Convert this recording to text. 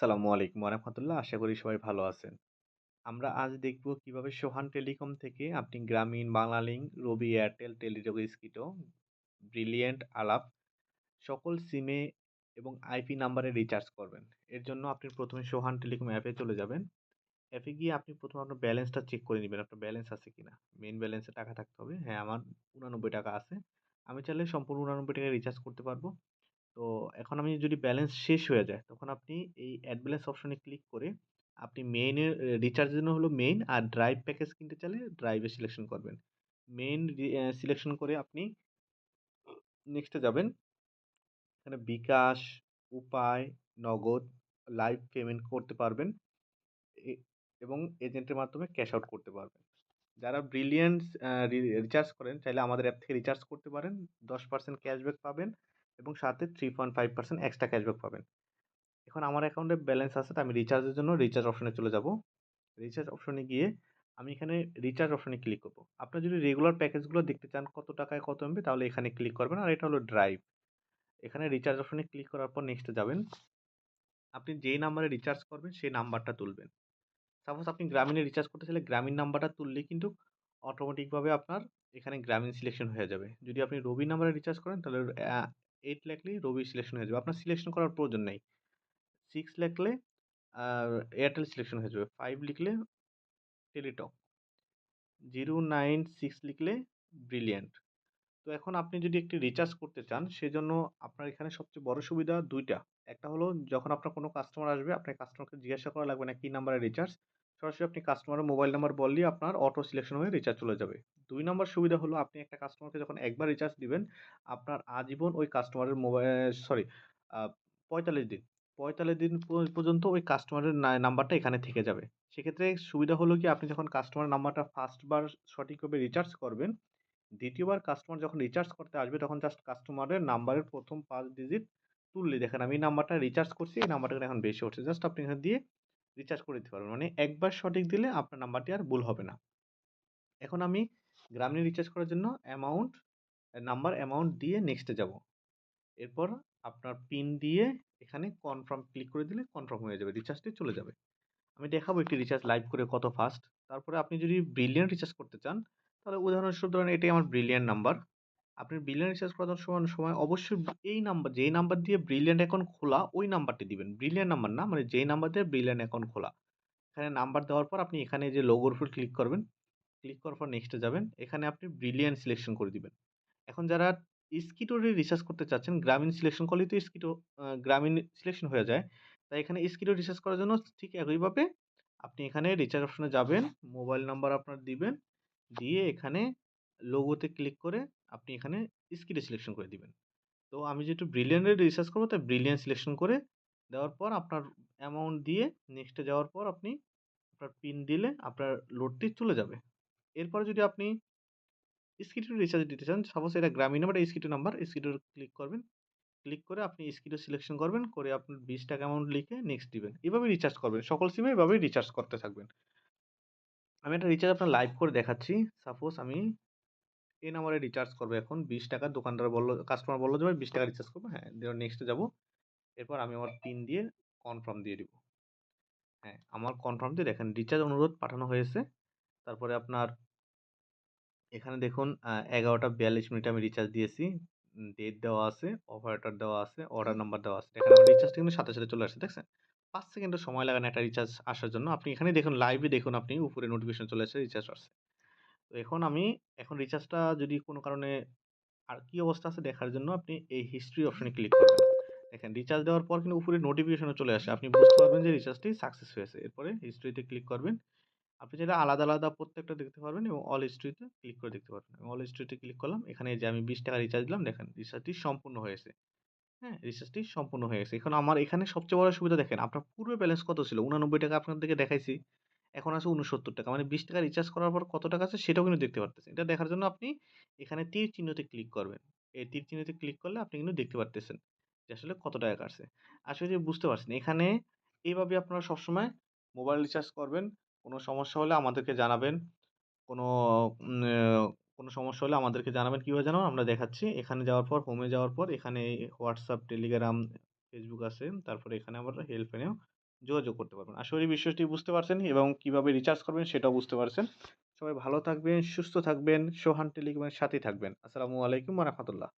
আসসালামু আলাইকুম ওয়া আশা করি সবাই ভালো আছেন। আমরা আজ দেখব কীভাবে সোহান টেলিকম থেকে আপনি Grameen, Banglalink, Robi Airtel, Teletalk স্কিটো, Brilliant আলাপ সকল সিমে এবং আইপি নাম্বারে রিচার্জ করবেন। এর জন্য আপনি প্রথমে সোহান টেলিকম অ্যাপে চলে যাবেন। অ্যাপে গিয়ে আপনি প্রথমে আপনার ব্যালেন্সটা চেক করে নিবেন। আপনার ব্যালেন্স আছে কি না মেন ব্যালেন্সে টাকা থাকতে হবে। হ্যাঁ, আমার ৳৮৯ আছে। আমি চাইলে সম্পূর্ণ ৳৮৯ রিচার্জ করতে পারব। তো এখন আমি যদি ব্যালেন্স শেষ হয়ে যায়, তখন আপনি এই অ্যাড ব্যালেন্স অপশনে ক্লিক করে আপনি মেইনের রিচার্জের জন্য হলো মেইন আর ড্রাইভ প্যাকেজ কিনতে চাইলে ড্রাইভে সিলেকশন করবেন। মেইন সিলেকশন করে আপনি নেক্সটে যাবেন। এখানে বিকাশ, উপায়, নগদ, লাইভ পেমেন্ট করতে পারবেন। এবং এজেন্টের মাধ্যমে ক্যাশ আউট করতে পারবেন। যারা রি রিচার্জ করেন চাইলে আমাদের অ্যাপ থেকে রিচার্জ করতে পারেন। 10% ক্যাশব্যাক পাবেন এবং সাথে 3.5% এক্সট্রা ক্যাশব্যাক পাবেন। এখন আমার অ্যাকাউন্টে ব্যালেন্স আছে তো আমি রিচার্জের জন্য রিচার্জ অপশনে চলে যাব। রিচার্জ অপশনে গিয়ে আমি এখানে রিচার্জ অপশনে ক্লিক করব। আপনার যদি রেগুলার প্যাকেজগুলো দেখতে চান কত টাকায় কত এমবি তাহলে এখানে ক্লিক করবেন আর এটা হলো ড্রাইভ। এখানে রিচার্জ অপশনে ক্লিক করার পর নেক্সটে যাবেন। আপনি যেই নাম্বারে রিচার্জ করবেন সেই নাম্বারটা তুলবেন। সাপোজ আপনি গ্রামীণে রিচার্জ করতে চাইলে গ্রামীণ নাম্বারটা তুললে কিন্তু অটোমেটিকভাবে আপনার এখানে গ্রামীণ সিলেকশন হয়ে যাবে। যদি আপনি রবি নাম্বারে রিচার্জ করেন তাহলে 8 লেখলেই রবি সিলেকশন হয়ে যাবে। আপনার সিলেকশন করার প্রয়োজন নেই। সিক্স লেখলে আ এয়ারটেল সিলেকশন হয়ে যাবে। ফাইভ লিখলে টেলিটক। 096 লিখলে ব্রিলিয়ান্ট। তো এখন আপনি যদি একটি রিচার্জ করতে চান, সেজন্য আপনার এখানে সবচেয়ে বড় সুবিধা দুইটা একটা হলো, যখন আপনার কোনো কাস্টমার আসবে আপনার কাস্টমারকে জিজ্ঞাসা করা লাগবে না কি নাম্বারে রিচার্জ। সরাসরি আপনি কাস্টমারের মোবাইল নাম্বার বললেই আপনার অটো সিলেকশন হয়ে রিচার্জ চলে যাবে। দুই নম্বর সুবিধা হলো আপনি একটা কাস্টমারকে যখন একবার রিচার্জ দিবেন, আপনার আজীবন ওই কাস্টমারের মোবাইল সরি পঁয়তাল্লিশ দিন। ৪৫ দিন পর্যন্ত ওই কাস্টমারের নাম্বারটা এখানে থেকে যাবে। সেক্ষেত্রে সুবিধা হলো কি আপনি যখন কাস্টমারের নাম্বারটা ফার্স্টবার সঠিকভাবে রিচার্জ করবেন, দ্বিতীয়বার কাস্টমার যখন রিচার্জ করতে আসবে তখন জাস্ট কাস্টমারের নাম্বারের ১ম ৫ ডিজিট তুললে দেখেন আমি এই নাম্বারটা রিচার্জ করছি এই নাম্বারটা এখন বেশি হচ্ছে জাস্ট আপনি এখানে দিয়ে রিচার্জ করে দিতে পারবেন। মানে একবার সঠিক দিলে আপনার নাম্বারটি আর ভুল হবে না। এখন আমি গ্রামীণ রিচার্জ করার জন্য অ্যামাউন্ট নাম্বার অ্যামাউন্ট দিয়ে নেক্সটে যাব। এরপর আপনার পিন দিয়ে এখানে কনফার্ম ক্লিক করে দিলে কনফার্ম হয়ে যাবে। রিচার্জটি চলে যাবে। আমি দেখাবো একটি রিচার্জ লাইভ করে কত ফাস্ট। তারপরে আপনি যদি ব্রিলিয়ান রিচার্জ করতে চান, তাহলে উদাহরণস্বরূপ ধরেন এটাই আমার ব্রিলিয়ান নাম্বার। আপনি ব্রিলিয়ান্ট রিচার্জ করার সময় সময় অবশ্যই এই নাম্বার যেই নাম্বার দিয়ে ব্রিলিয়ান্ট অ্যাকাউন্ট খোলা ওই নাম্বারটি দিবেন। ব্রিলিয়ান্ট নাম্বার না মানে যেই নাম্বার দিয়ে ব্রিলিয়ান্ট অ্যাকাউন্ট খোলা। এখানে নাম্বার দেওয়ার পর আপনি এখানে যে লোগোর উপর ক্লিক করবেন। ক্লিক করার পর নেক্সটে যাবেন। এখানে আপনি ব্রিলিয়ান্ট সিলেকশন করে দিবেন। এখন যারা স্কিটোরে রিচার্জ করতে চাচ্ছেন গ্রামীণ সিলেকশন করলেই তো স্কিটো গ্রামীণ সিলেকশন হয়ে যায়। তাই এখানে স্কিটো রিচার্জ করার জন্য ঠিক একইভাবে আপনি এখানে রিচার্জ অপশনে যাবেন, মোবাইল নাম্বার আপনার দিবেন, দিয়ে এখানে লোগোতে ক্লিক করে আপনি এখানে স্কিটো সিলেকশন করে দিবেন। তো আমি যেহেতু ব্রিলিয়ান্ট এ রিচার্জ করব তাই ব্রিলিয়ান্ট সিলেকশন করে দেওয়ার পর আপনার অ্যামাউন্ট দিয়ে নেক্সটে যাওয়ার পর আপনি আপনার পিন দিলে আপনার লোডটি চলে যাবে। এরপরে যদি আপনি স্কিটো রিচার্জ দিতে চান, সাপোজ এটা গ্রামীণ নাম্বার, এটা স্কিটো নাম্বার, স্কিটো ক্লিক করবেন। ক্লিক করে আপনি স্কিটো সিলেকশন করবেন, করে আপনার ৳২০ অ্যামাউন্ট লিখে নেক্সট দিবেন। এভাবে রিচার্জ করবেন। সকল সিমে এভাবেই রিচার্জ করতে থাকবেন। আমি একটা রিচার্জ আপনার লাইভ করে দেখাচ্ছি। সাপোজ আমি এই নাম্বারে রিচার্জ করবে এখন ৳২০ দোকানদার বলল কাস্টমার বলল যে ভাই ৳২০ রিচার্জ করব। হ্যাঁ, নেক্সটে যাব। এরপর আমি আমার পিন দিয়ে কনফার্ম দিয়ে দিব। হ্যাঁ, আমার কনফার্ম দিয়ে দেখেন রিচার্জ অনুরোধ পাঠানো হয়েছে। তারপরে আপনার এখানে দেখুন ১১টা ৪২ মিনিটে আমি রিচার্জ দিয়েছি। ডেট দেওয়া আছে, অপারেটর দেওয়া আছে, অর্ডার নাম্বার দেওয়া আছে। দেখেন আমার রিচার্জটা কিন্তু সাথে, সাথে চলে আসছে। দেখছেন? ৫ সেকেন্ডও সময় লাগে না একটা রিচার্জ আসার জন্য। আপনি এখানেই দেখুন লাইভে দেখুন আপনি উপরে নোটিফিকেশন চলে আসছে রিচার্জ আসছে। তো এখন আমি এখন রিচার্জটা যদি কোনো কারণে আর কি অবস্থা আছে দেখার জন্য আপনি এই হিস্ট্রি অপশনে ক্লিক করবেন। দেখেন রিচার্জ দেওয়ার পর কিন্তু উপরে নোটিফিকেশনও চলে আসে। আপনি বুঝতে পারবেন যে রিচার্জটি সাকসেস হয়েছে। এরপরে হিস্ট্রিতে ক্লিক করবেন। আপনি যেটা আলাদা, আলাদা প্রত্যেকটা দেখতে পারবেন এবং অল হিস্ট্রিতে ক্লিক করে দেখতে পারবেন। অল হিস্ট্রিতে ক্লিক করলাম। এখানে যে আমি ৳২০ রিচার্জ দিলাম দেখেন রিচার্জটি সম্পূর্ণ হয়েছে। হ্যাঁ, রিচার্জটি সম্পূর্ণ হয়ে গেছে। এখন আমার এখানে সবচেয়ে বড় সুবিধা দেখেন আপনার পূর্বে ব্যালেন্স কত ছিল? ৳৮৯ আপনাদেরকে দেখাইছি। এখন আছে ৳৬৯ মানে ৳২০ রিচার্জ করার পর কত টাকা আছে সেটাও কিন্তু দেখতে পারতেছেন। এটা দেখার জন্য আপনি এখানে তীর চিহ্নতে ক্লিক করবেন। এই তীর চিহ্নতে ক্লিক করলে আপনি কিন্তু দেখতে পারতেছেন যে আসলে কত টাকা কাটছে। আসলে করি বুঝতে পারছেন। এখানে এইভাবে আপনারা সবসময় মোবাইল রিচার্জ করবেন। কোনো সমস্যা হলে আমাদেরকে জানাবেন। কোনো কোনো সমস্যা হলে আমাদেরকে জানাবেন। কীভাবে জানাবেন? আমরা দেখাচ্ছি। এখানে যাওয়ার পর হোমে যাওয়ার পর এখানে হোয়াটসঅ্যাপ টেলিগ্রাম ফেসবুক আছে। তারপরে এখানে আবার হেল্প লাইনেও যোগাযোগ করতে পারবেন। আসলে করি বিষয়টি বুঝতে পারছেন এবং কীভাবে রিচার্জ করবেন সেটাও বুঝতে পারছেন। সবাই ভালো থাকবেন, সুস্থ থাকবেন, সোহান টেলিকমের সাথেই থাকবেন। আসসালামু আলাইকুম রাহমাতুল্লাহ।